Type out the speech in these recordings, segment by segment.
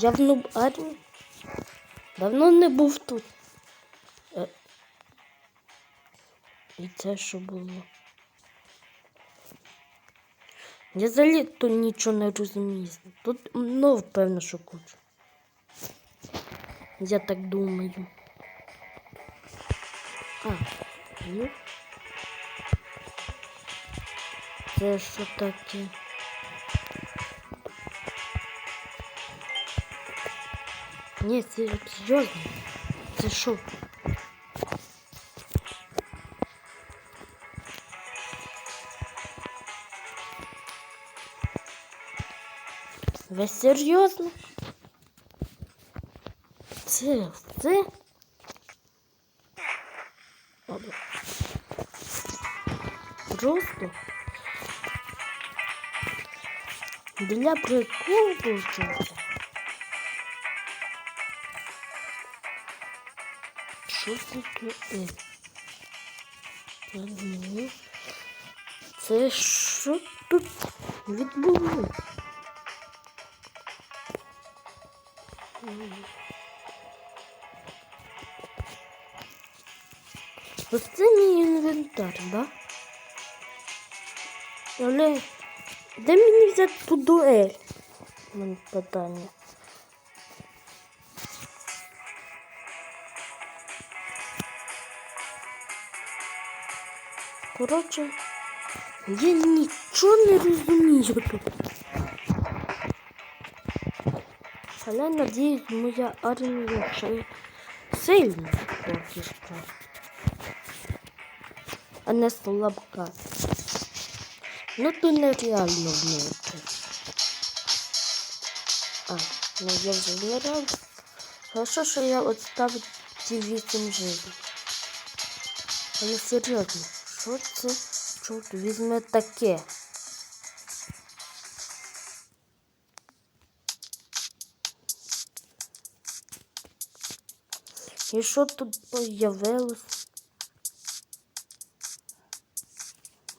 Я в нуб армії. Давно не був тут. Е. І це що було? Я взагалі тут нічого не розумію. Тут ну, певно, що куча. Я так думаю. А, ну. Це що таке? Ні, це серйозно. Це що? Ви серйозно? Це все? Ладно. Просто для приколу получается. Що це що тут відбулося? Ось це мій інвентар, да? Але де мені взяти ту дуель? У мене питання. Коротше, я нічого не розумію тут. Але надіюсь, моя армія ще сильна поки що. А не слабка. Ну то нереально вмити. А, ну я вже вмирав. Хорошо, що я отставив ці вісім життів. Але серйозно, що це чорт візьме таке? І що тут появилось?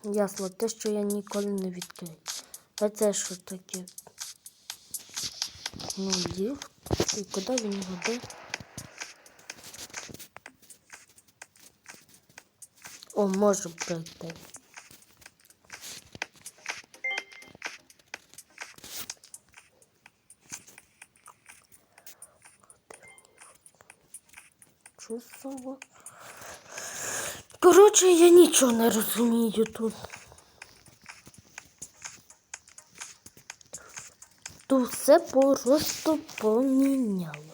Ясно, те, що я ніколи не відкрию. А це що таке? Ну, ліфт. І куди він веде? О, можу пройти. Чусово. Коротше, я нічого не розумію тут. Тут все просто поміняло.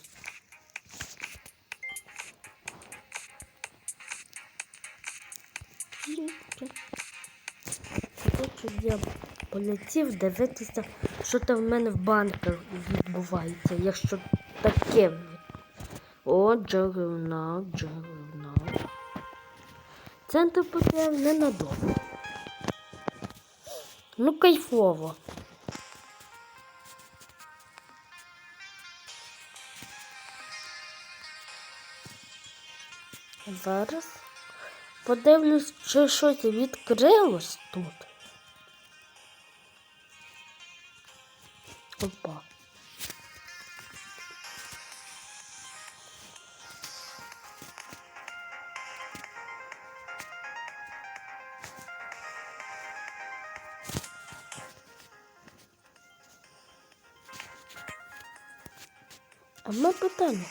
Я полетів дивитися, що там в мене в банках відбувається, якщо таке. О, джагернат, джагернат. Центр потрібен ненадовго. Ну, кайфово. Зараз подивлюсь, чи щось відкрилось тут. Опа. А ми питання.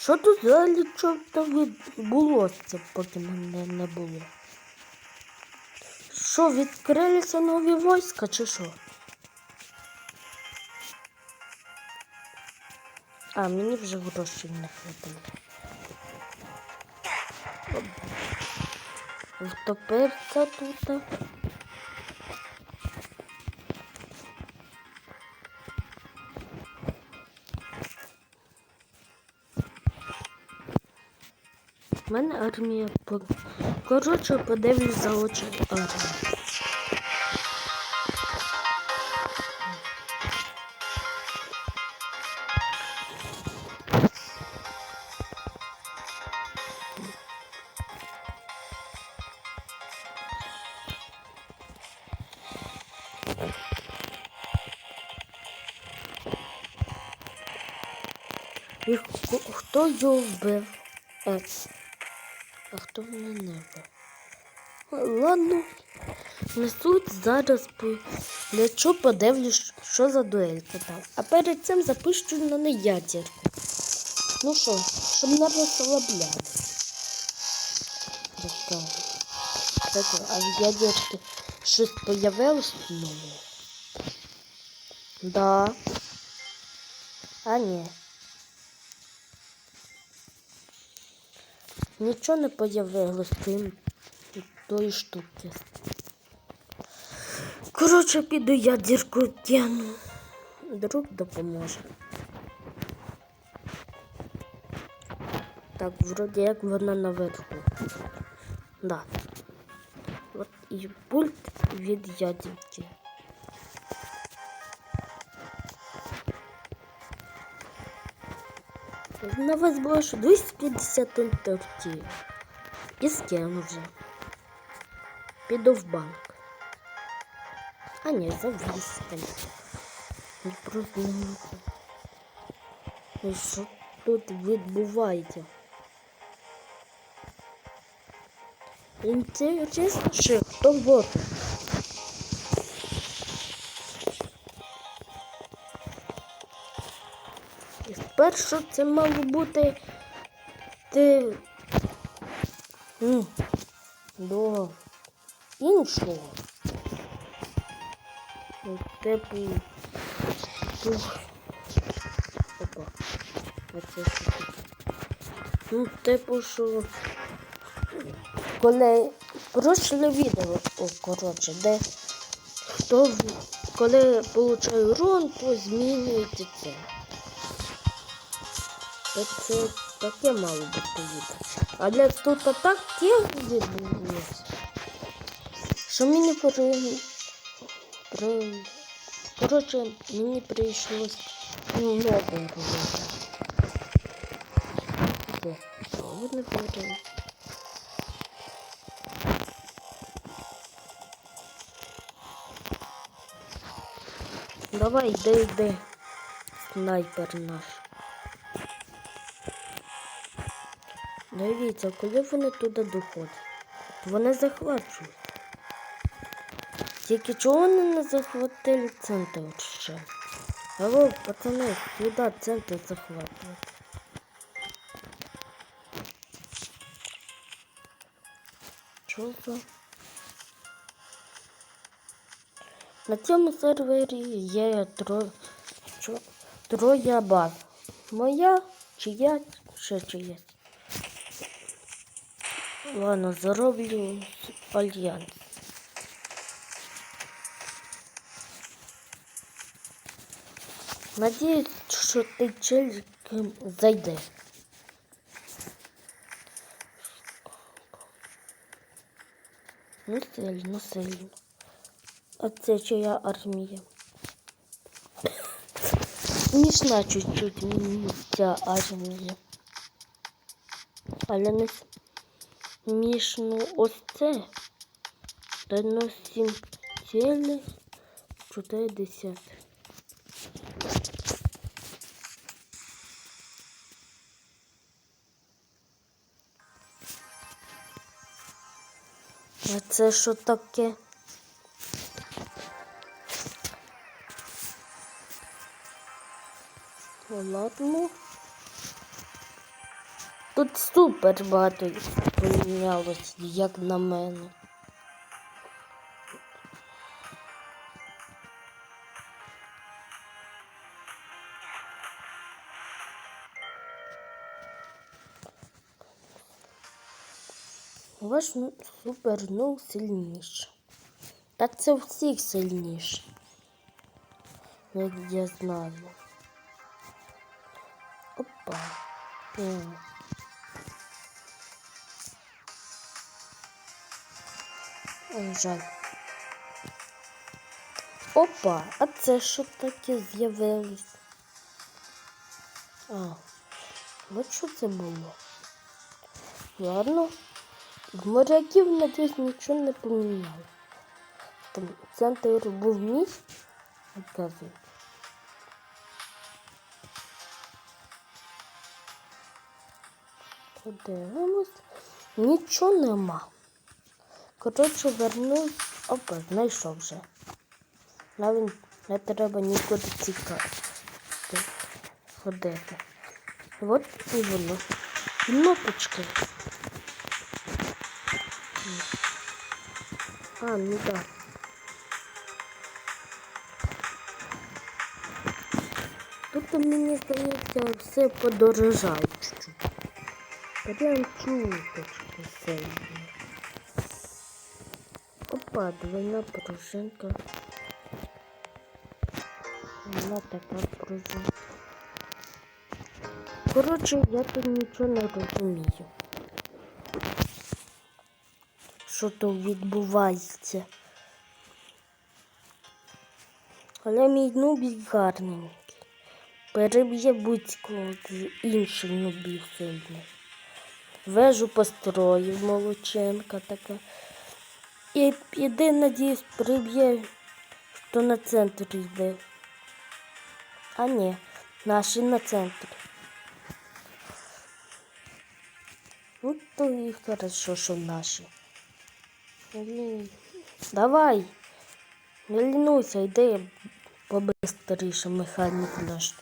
Що тут взагалі чорта відбулося, поки мене не було? Що, відкрилися нові війська чи що? А, мені вже грошей не хватило. Втопився тут. У мене армія по... Коротше, подивлюсь за очі армії. І хто його вбив? Ец. А хто мене не вбив? Ладно. Ми тут зараз плечо подивлюсь, що за дуелька там. А перед цим запишу на неядірку. Ну що, щоб не розслабляти. Так, а в ядерки щось появилось нове? Да. А ні. Нічого не появилось крім тої штуки. Коротше, піду я дірку тяну. Друг допоможе. Так, вроді як вона наверху. Да. От і пульт від ядівки. На вас було що 250 тортів. І з ким вже? Піду в банк. А ні, за 200. Ну, Просто не. Ну, Що тут відбувається? Інтересно, що хто вот? Спершу це мало бути ти до іншого. Типу. Опа. Що. Ну, типу, що коли прошле відео, о, коротше, де хто коли получає урон, то змінюється це. Це таке мало бути. Але тут так відбулося, що мені при... при... Коротше, мені прийшлось нове робити. Вони говорили? Давай, йди, йди. Снайпер наш. Дивіться, коли вони туди доходять, вони захвачують. Тільки чого вони не захватили центр ще? Алло, пацани, сюди центр захватувати. Що за? На цьому сервері є тро... чо- троє баз. Моя, чия, ще чиясь. Ладно, зароблю альянс. Надіюсь, що ти челік зайде. Ну сильно, сильно. А це чия армія? Смішна чуть-чуть мені ця армія. Але не смішно ось це. На сім цілих чотиридесят. А це що таке? Ну, Ладно. Тут супер багато помінялось, як на мене. Ваш супер ну сильніше. Та це у всіх сильніше. Як я знаю. Опа. Жаль. Опа, а це що таке з'явилось? А, от що це було? Ладно. В моряків, надіюсь, нічого не поміняло. Там центр був мій, оказується. Подивимось. Нічого нема. Коротше, вернусь. Опа, знайшов вже. Навіть не треба нікуди цікати. Ходити. От і воно. Кнопочки. А, ну да. Тут мені здається все подорожає чуть-чуть. Прям чуточку сильно. Опа, двойна пружинка. Вона така пружинка. Коротше, я тут нічого не розумію. Що тут відбувається? Але мій нубік гарненький. Переб'є будь-кого з інших нубів сильних. Вежу построїв молоченка така. І піде, надіюсь, приб'є, що на центр йде. А ні, наші на центр. Ну, то і хорошо, що наші. Давай. Не лінуйся, йди побистріше, механік наш.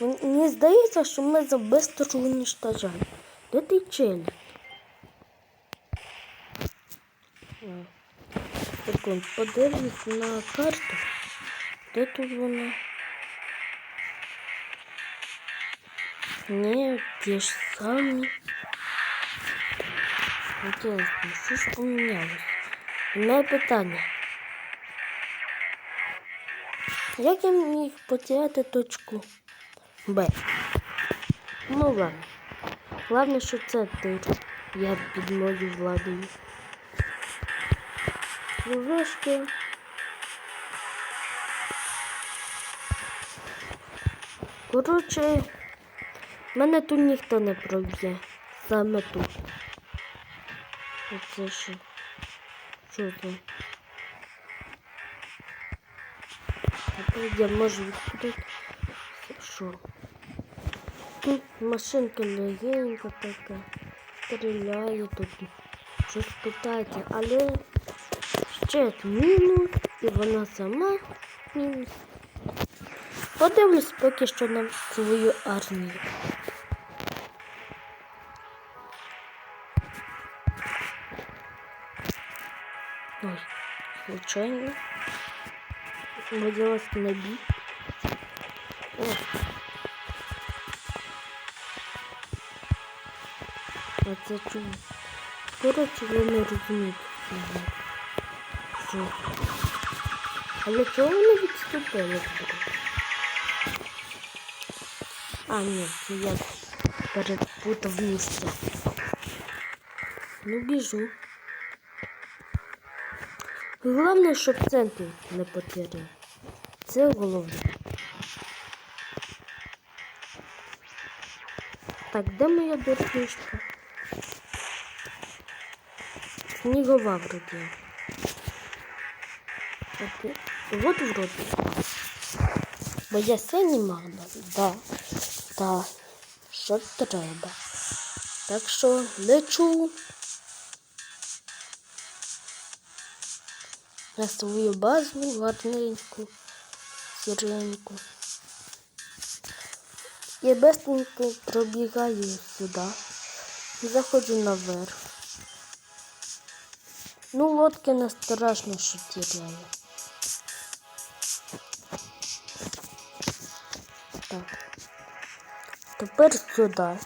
Мені здається, що ми за бистро уничтожаємо. Де ти челі? Подивлюсь на карту. Де тут вона? Ні, ті ж самі. Інтересно, що ж помінялось? Мене питання. Як я міг потеряти точку Б? Ну ладно. Главное, що це тур. Я під мою владою. Кружочки. Коротше, мене тут ніхто не проб'є. Саме тут. Оце що? Що це? Тепер я можу відкрити. Що? Машинка легенька така. Стріляє тут. Щось питається, але ще мінус, і вона сама мінус. Подивлюсь поки що на свою армію. Ой, случайно. Водилась на бій. А це чому? Коротше, я не розумію. цього. Що? Але чого вони відступили? А, ні, я перепутав місце. Ну, біжу. Головне, щоб центр не потеряв. Це головне. Так, де моя дорожка? Снігова вроді. От, от вроді. Бо я синій магна. Да. Да. Що треба. Так що лечу. на свою базу гарненьку, сіреньку. Я быстренько пробігаю сюди, заходжу наверх. Ну, лодки не страшно, що тіряю. Так. Тепер сюди.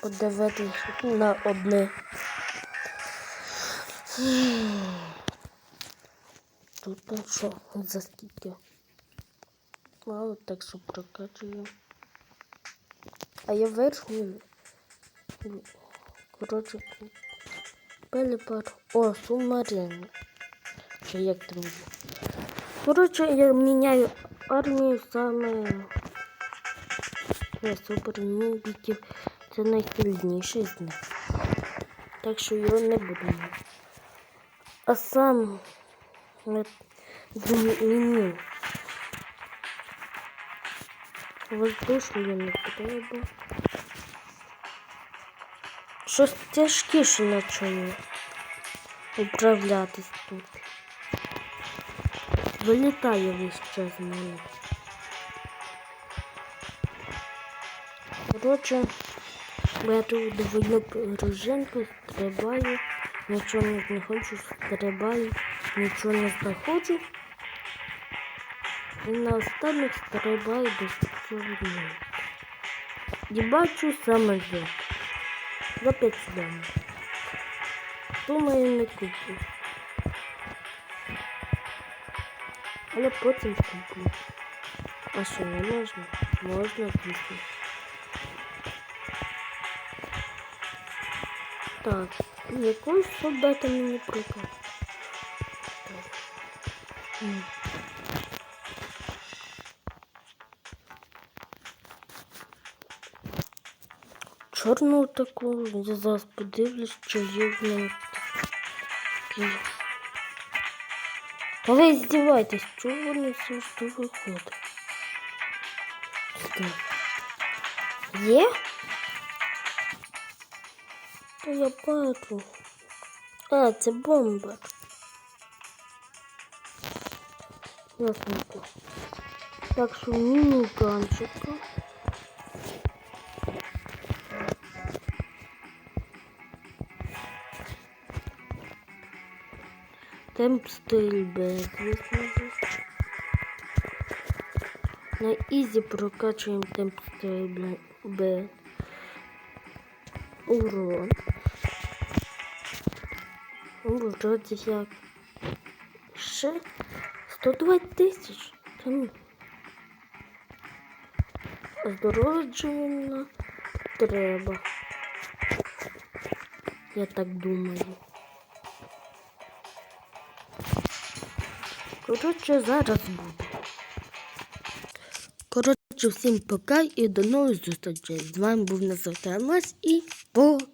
Подивитися на одне. Тут там що за скільки? Мало так що прокачую. А я верхню. Коротше, пелепар. О, субмарин. Чи як там є? Коротше, я міняю армію саме супернубіків. Це найсильніший з них. Так що його не буду. А сам От зміню Воздушний не треба. Щось тяжкіше почало управлятись тут. Вилітає весь час з мене. Коротше, я тут двойну пружинку, стрибаю, нічого не знаходжу, стрибаю, нічого не знаходжу. І на останніх стрибаю до цього. І бачу саме зет. За 5 сюди. Думаю, не куплю. Але потім куплю. А що, не можна? Можна, звісно. Так, якусь солдата мені приказ. М. Чорну таку, я зараз подивлюсь, чи є в такі. Та ви здіваєтесь, чого вони все виходить? Є? Та я бачу. А, це бомба. Ясненько. Так що міні-ганчика. Звісно ж. На ізі прокачуємо темп стрільби. Урон. Вроді як. Ще 120 тисяч. Та ну. Треба. Я так думаю. Коротше, зараз буде. Коротше, всім пока і до нових зустрічей. З вами був Назар Тармас і пока.